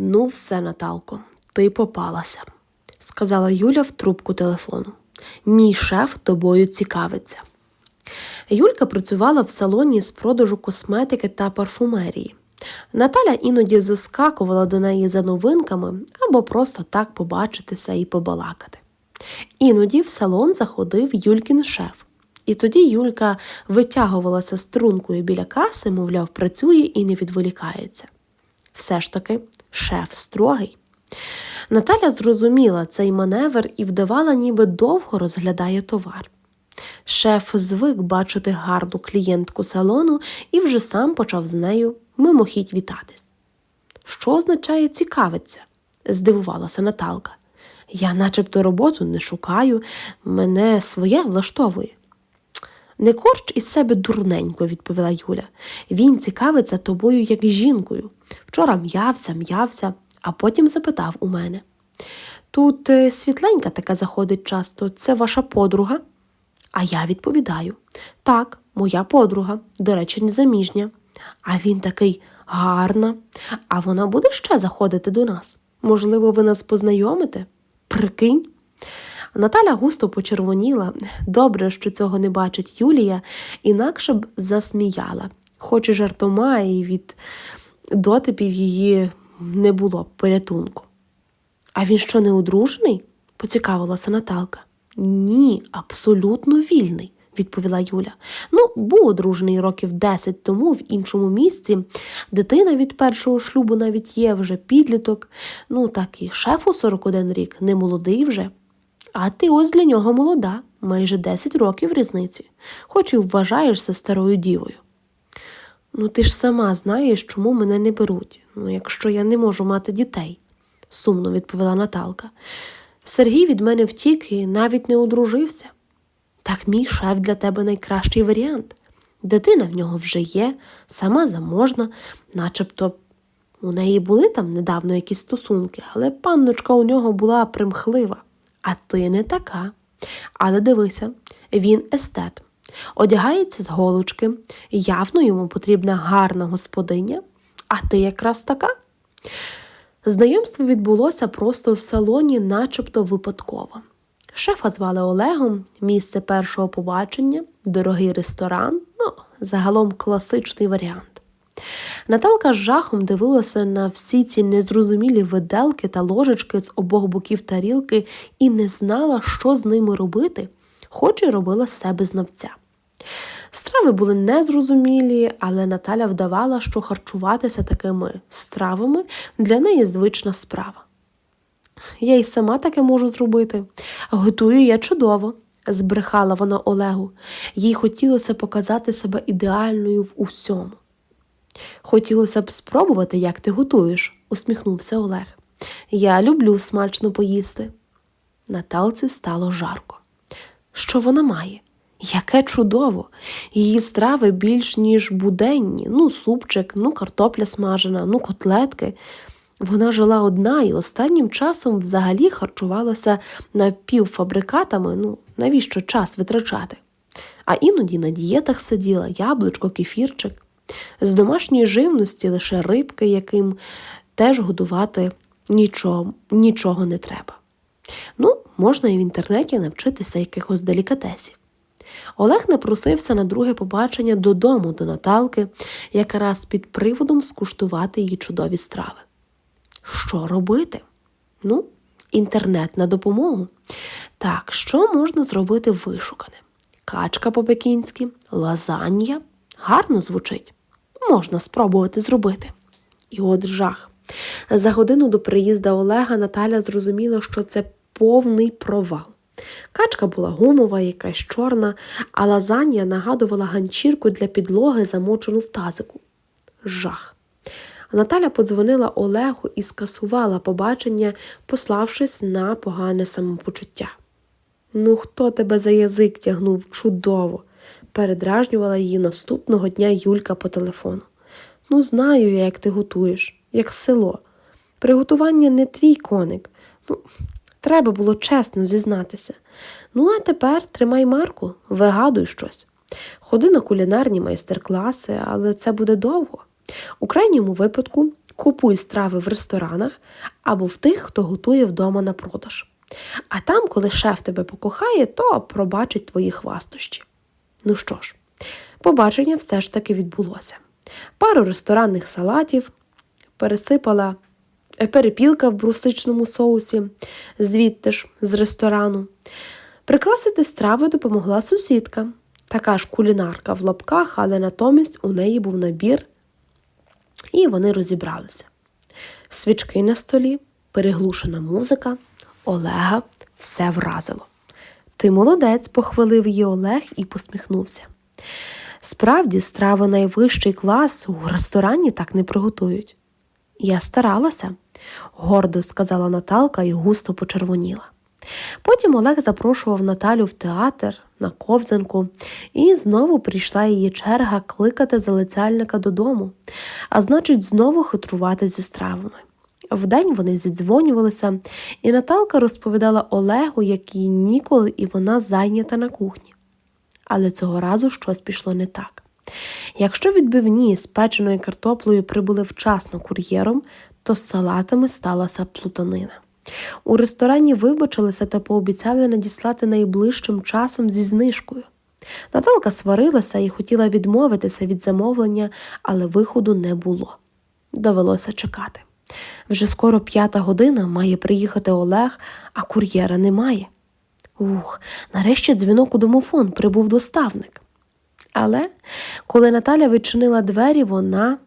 Ну, все, Наталко, ти попалася, сказала Юля в трубку телефону. Мій шеф тобою цікавиться. Юлька працювала в салоні з продажу косметики та парфумерії. Наталя іноді заскакувала до неї за новинками або просто так побачитися і побалакати. Іноді в салон заходив Юлькін шеф. І тоді Юлька витягувалася стрункою біля каси, мовляв, працює і не відволікається. Все ж таки, шеф строгий. Наталя зрозуміла цей маневр і вдавала, ніби довго розглядає товар. Шеф звик бачити гарну клієнтку салону і вже сам почав з нею мимохідь вітатись. Що означає цікавиться? здивувалася Наталка. Я начебто роботу не шукаю, мене своє влаштовує. Не корч із себе дурненько, відповіла Юля. Він цікавиться тобою як жінкою. Вчора м'явся, м'явся, а потім запитав у мене. Тут е, світленька така заходить часто, це ваша подруга? А я відповідаю: так, моя подруга, до речі, незаміжня. А він такий гарна. А вона буде ще заходити до нас. Можливо, ви нас познайомите? Прикинь. Наталя густо почервоніла. Добре, що цього не бачить Юлія, інакше б засміяла, хоч і жартома, і від дотипів її не було порятунку. А він що не одружений? поцікавилася Наталка. Ні, абсолютно вільний, відповіла Юля. Ну, був одружений років 10 тому в іншому місці. Дитина від першого шлюбу навіть є вже підліток. Ну, так і шефу 41 рік, не молодий вже. А ти ось для нього молода, майже 10 років різниці, хоч і вважаєшся старою дівою. Ну, ти ж сама знаєш, чому мене не беруть, ну, якщо я не можу мати дітей, сумно відповіла Наталка. Сергій від мене втік і навіть не одружився. Так мій шеф для тебе найкращий варіант. Дитина в нього вже є, сама заможна, начебто у неї були там недавно якісь стосунки, але панночка у нього була примхлива. А ти не така. Але дивися, він естет. Одягається з голочки, явно йому потрібна гарна господиня, а ти якраз така. Знайомство відбулося просто в салоні, начебто випадково. Шефа звали Олегом, місце першого побачення, дорогий ресторан, ну, загалом класичний варіант. Наталка з жахом дивилася на всі ці незрозумілі виделки та ложечки з обох боків тарілки і не знала, що з ними робити, хоч і робила себе знавця. Страви були незрозумілі, але Наталя вдавала, що харчуватися такими стравами для неї звична справа. Я й сама таке можу зробити. Готую я чудово, збрехала вона Олегу. Їй хотілося показати себе ідеальною в усьому. Хотілося б спробувати, як ти готуєш, усміхнувся Олег. Я люблю смачно поїсти. Наталці стало жарко. Що вона має? Яке чудово! Її страви більш ніж буденні, ну, супчик, ну, картопля смажена, ну, котлетки. Вона жила одна і останнім часом взагалі харчувалася напівфабрикатами, ну, навіщо час витрачати. А іноді на дієтах сиділа яблучко, кефірчик. З домашньої живності лише рибки, яким теж годувати нічого, нічого не треба. Ну, можна і в інтернеті навчитися якихось делікатесів. Олег напросився на друге побачення додому до Наталки, якраз під приводом скуштувати її чудові страви. Що робити? Ну, інтернет на допомогу. Так, що можна зробити вишукане? Качка по-пекінськи, лазанья. Гарно звучить. Можна спробувати зробити. І от жах. За годину до приїзду Олега Наталя зрозуміла, що це повний провал. Качка була гумова, якась чорна, а лазанья нагадувала ганчірку для підлоги, замочену в тазику. Жах. Наталя подзвонила Олегу і скасувала побачення, пославшись на погане самопочуття. Ну, хто тебе за язик тягнув чудово, передражнювала її наступного дня Юлька по телефону. Ну, знаю я, як ти готуєш, як село. Приготування не твій коник. Ну, Треба було чесно зізнатися. Ну, а тепер тримай марку, вигадуй щось. Ходи на кулінарні майстер-класи, але це буде довго. У крайньому випадку Купуй страви в ресторанах або в тих, хто готує вдома на продаж. А там, коли шеф тебе покохає, то пробачить твої хвастощі. Ну що ж, побачення все ж таки відбулося. Пару ресторанних салатів пересипала е, перепілка в брусичному соусі, звідти ж з ресторану. Прикрасити страви допомогла сусідка, така ж кулінарка в лапках, але натомість у неї був набір, і вони розібралися. Свічки на столі, переглушена музика, Олега все вразило. Ти молодець, похвалив її Олег і посміхнувся. Справді, страви найвищий клас у ресторані так не приготують. Я старалася, гордо сказала Наталка і густо почервоніла. Потім Олег запрошував Наталю в театр на ковзанку, і знову прийшла її черга кликати залицяльника додому, а значить, знову хитрувати зі стравами. Вдень вони зідзвонювалися, і Наталка розповідала Олегу, як їй ніколи, і вона зайнята на кухні. Але цього разу щось пішло не так. Якщо відбивні з печеною картоплею прибули вчасно кур'єром, то з салатами сталася плутанина. У ресторані вибачилися та пообіцяли надіслати найближчим часом зі знижкою. Наталка сварилася і хотіла відмовитися від замовлення, але виходу не було. Довелося чекати. Вже скоро п'ята година має приїхати Олег, а кур'єра немає. Ух, нарешті дзвінок у домофон прибув доставник. Але коли Наталя відчинила двері, вона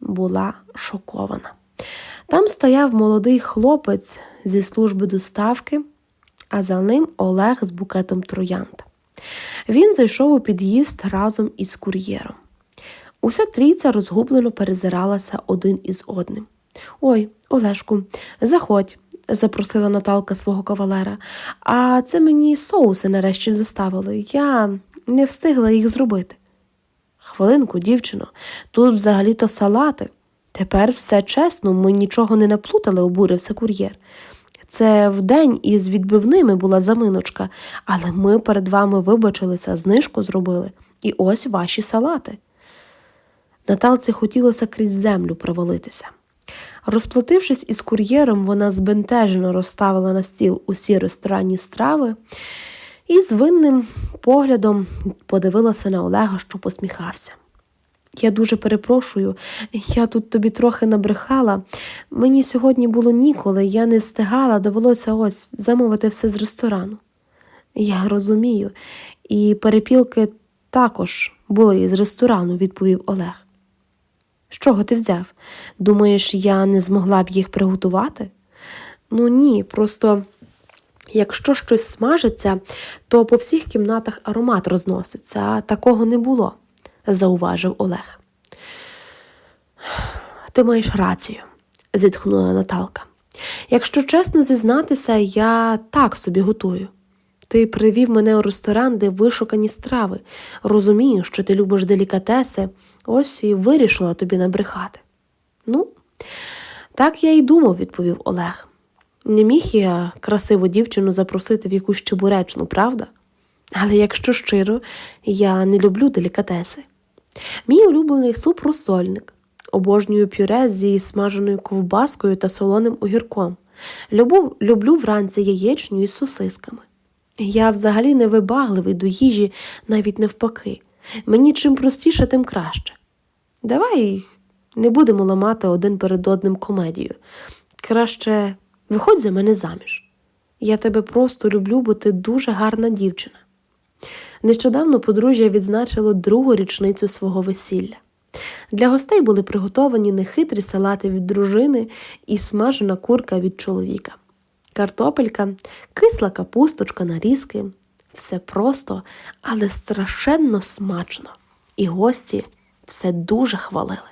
була шокована. Там стояв молодий хлопець зі служби доставки, а за ним Олег з букетом троянд. Він зайшов у під'їзд разом із кур'єром. Уся трійця розгублено перезиралася один із одним. Ой, Олешку, заходь, запросила Наталка свого кавалера. А це мені соуси нарешті доставили. Я не встигла їх зробити. Хвилинку, дівчино, тут взагалі-то салати. Тепер все чесно, ми нічого не наплутали, обурився кур'єр. Це вдень із відбивними була заминочка, але ми перед вами вибачилися, знижку зробили, і ось ваші салати. Наталці хотілося крізь землю провалитися. Розплатившись із кур'єром, вона збентежено розставила на стіл усі ресторанні страви і з винним поглядом подивилася на Олега, що посміхався. Я дуже перепрошую, я тут тобі трохи набрехала. Мені сьогодні було ніколи, я не встигала, довелося ось замовити все з ресторану. Я розумію, і перепілки також були із ресторану, відповів Олег. З чого ти взяв? Думаєш, я не змогла б їх приготувати? Ну ні, просто якщо щось смажиться, то по всіх кімнатах аромат розноситься, а такого не було, зауважив Олег. Ти маєш рацію, зітхнула Наталка. Якщо чесно зізнатися, я так собі готую. Ти привів мене у ресторан, де вишукані страви. Розумію, що ти любиш делікатеси, ось і вирішила тобі набрехати. Ну, так я й думав, відповів Олег. Не міг я красиву дівчину запросити в якусь чебуречну, правда? Але якщо щиро, я не люблю делікатеси. Мій улюблений суп розсольник, обожнюю пюре зі смаженою ковбаскою та солоним огірком. Люблю, люблю вранці яєчню із сосисками. Я взагалі не вибагливий до їжі, навіть навпаки. Мені чим простіше, тим краще. Давай не будемо ламати один перед одним комедію. Краще виходь за мене заміж. Я тебе просто люблю, бо ти дуже гарна дівчина. Нещодавно подружжя відзначило другу річницю свого весілля. Для гостей були приготовані нехитрі салати від дружини і смажена курка від чоловіка картопелька, кисла капусточка, нарізки. Все просто, але страшенно смачно. І гості все дуже хвалили.